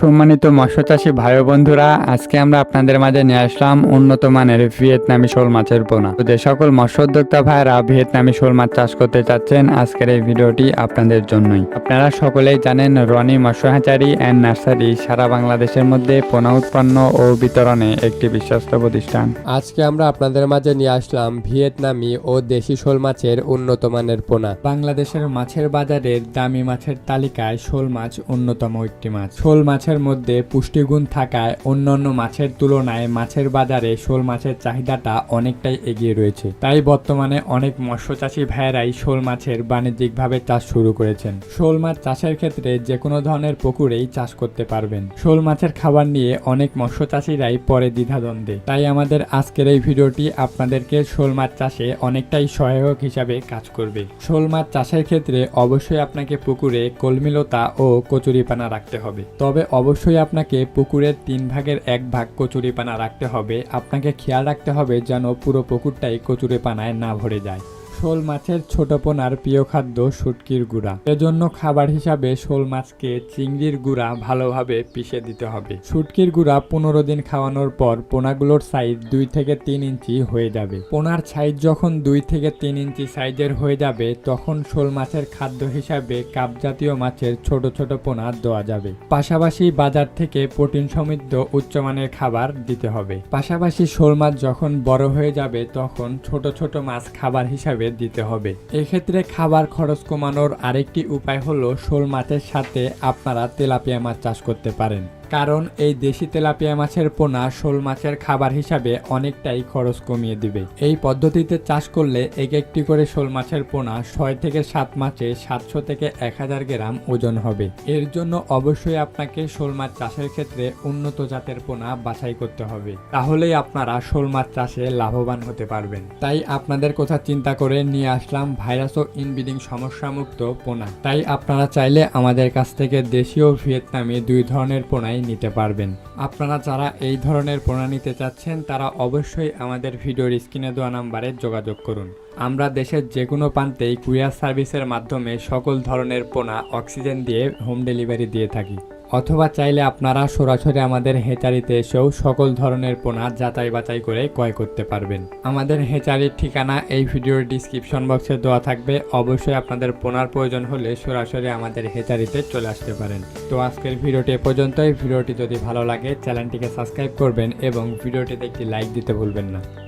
সম্মানিত মৎস্য চাষী ভাই বন্ধুরা আজকে আমরা আপনাদের মাঝে নিয়ে আসলাম উন্নত মানের ভিয়েতনামি শোল মাছের পোনা। তো যে সকল মৎস্য উদ্যোক্তা ভাইরা ভিয়েতনামি শোল মাছ চাষ করতে চাচ্ছেন আজকের এই ভিডিওটি আপনাদের জন্যই। আপনারা সকলেই জানেন রনি মৎস্য হ্যাচারি অ্যান্ড নার্সারি সারা বাংলাদেশের মধ্যে পোনা উৎপন্ন ও বিতরণে একটি বিশ্বস্ত প্রতিষ্ঠান। আজকে আমরা আপনাদের মাঝে নিয়ে আসলাম ভিয়েতনামি ও দেশি শোল মাছের উন্নত মানের পোনা। বাংলাদেশের মাছের বাজারের দামি মাছের তালিকায় শোল মাছ অন্যতম একটি মাছ। শোল মাছের মধ্যে পুষ্টিগুণ থাকায় অন্যান্য মাছের তুলনায় মাছের বাজারে শোল মাছের চাহিদাটা অনেকটাই এগিয়ে রয়েছে। তাই বর্তমানে অনেক মৎস্যচাষী ভাইয়েরাই শোল মাছের বাণিজ্যিকভাবে চাষ শুরু করেছেন। শোল মাছ চাষের ক্ষেত্রে যে কোনো ধরনের পুকুরেই চাষ করতে পারবেন। শোল মাছের খাবার নিয়ে অনেক মৎস্যচাষীরাই পরে দ্বিধাদ্বন্দ্বে। তাই আমাদের আজকের এই ভিডিওটি আপনাদেরকে শোল মাছ চাষে অনেকটাই সহায়ক হিসাবে কাজ করবে। শোল মাছ চাষের ক্ষেত্রে অবশ্যই আপনাকে পুকুরে কলমিলতা ও কচুরিপানা রাখতে হবে। তবে অবশ্যই আপনাকে পুকুরের তিন ভাগের এক ভাগ কচুরিপানা রাখতে হবে। আপনাকে খেয়াল রাখতে হবে যেন পুরো পুকুরটাই কচুরিপানায় না ভরে যায়। শোল মাছের ছোট পোনার প্রিয় খাদ্য শুটকির গুঁড়া। এজন্য খাবার হিসাবে শোল মাছকে চিংড়ির গুঁড়া ভালোভাবে পিষে দিতে হবে। শুটকির গুঁড়া পনেরো দিন খাওয়ানোর পর পোনাগুলোর সাইজ দুই থেকে তিন ইঞ্চি হয়ে যাবে। পোনার সাইজ যখন দুই থেকে তিন ইঞ্চি সাইজের হয়ে যাবে, তখন শোল মাছের খাদ্য হিসাবে কাপ জাতীয় মাছের ছোট ছোট পোনা দেওয়া যাবে। পাশাপাশি বাজার থেকে প্রোটিন সমৃদ্ধ উচ্চমানের খাবার দিতে হবে। পাশাপাশি শোল মাছ যখন বড় হয়ে যাবে, তখন ছোট ছোট মাছ খাবার হিসাবে দিতে হবে। এক্ষেত্রে খাবার খরচ কমানোর আরেকটি উপায় হলো শোল মাছের সাথে আপনারা তেলাপিয়া মাছ চাষ করতে পারেন। কারণ এই দেশি তেলাপিয়া মাছের পোনা শোল মাছের খাবার হিসাবে অনেকটাই খরচ কমিয়ে দিবে। এই পদ্ধতিতে চাষ করলে এক একটি করে শোল মাছের পোনা ছয় থেকে সাত মাসে সাতশো থেকে এক হাজার গ্রাম ওজন হবে। এর জন্য অবশ্যই আপনাকে শোল মাছ চাষের ক্ষেত্রে উন্নত জাতের পোনা বাছাই করতে হবে। তাহলেই আপনারা শোল মাছ চাষে লাভবান হতে পারবেন। তাই আপনাদের কথা চিন্তা করে নিয়ে আসলাম ভাইরাস ও ইনব্রিডিং সমস্যামুক্ত পোনা। তাই আপনারা চাইলে আমাদের কাছ থেকে দেশীয় ভিয়েতনামি দুই ধরনের পোনাই নিতে পারবেন। আপনারা যারা এই ধরনের পোনা নিতে চাচ্ছেন, তারা অবশ্যই আমাদের ভিডিওর স্ক্রিনে দেওয়া নাম্বারে যোগাযোগ করুন। আমরা দেশের যে কোনো প্রান্তেই কুরিয়ার সার্ভিসের মাধ্যমে সকল ধরনের পোনা, অক্সিজেন দিয়ে হোম ডেলিভারি দিয়ে থাকি। অথবা চাইলে আপনারা সরাসরি আমাদের হেচারিতে এসেও সকল ধরনের পোনা যাচাই বাছাই করে ক্রয় করতে পারবেন। আমাদের হেচারির ঠিকানা এই ভিডিওর ডিসক্রিপশন বক্সে দেওয়া থাকবে। অবশ্যই আপনাদের পোনার প্রয়োজন হলে সরাসরি আমাদের হেচারিতে চলে আসতে পারেন। তো আজকের ভিডিওটি এ পর্যন্তই। ভিডিওটি যদি ভালো লাগে, চ্যানেলটিকে সাবস্ক্রাইব করবেন এবং ভিডিওটিতে একটি লাইক দিতে ভুলবেন না।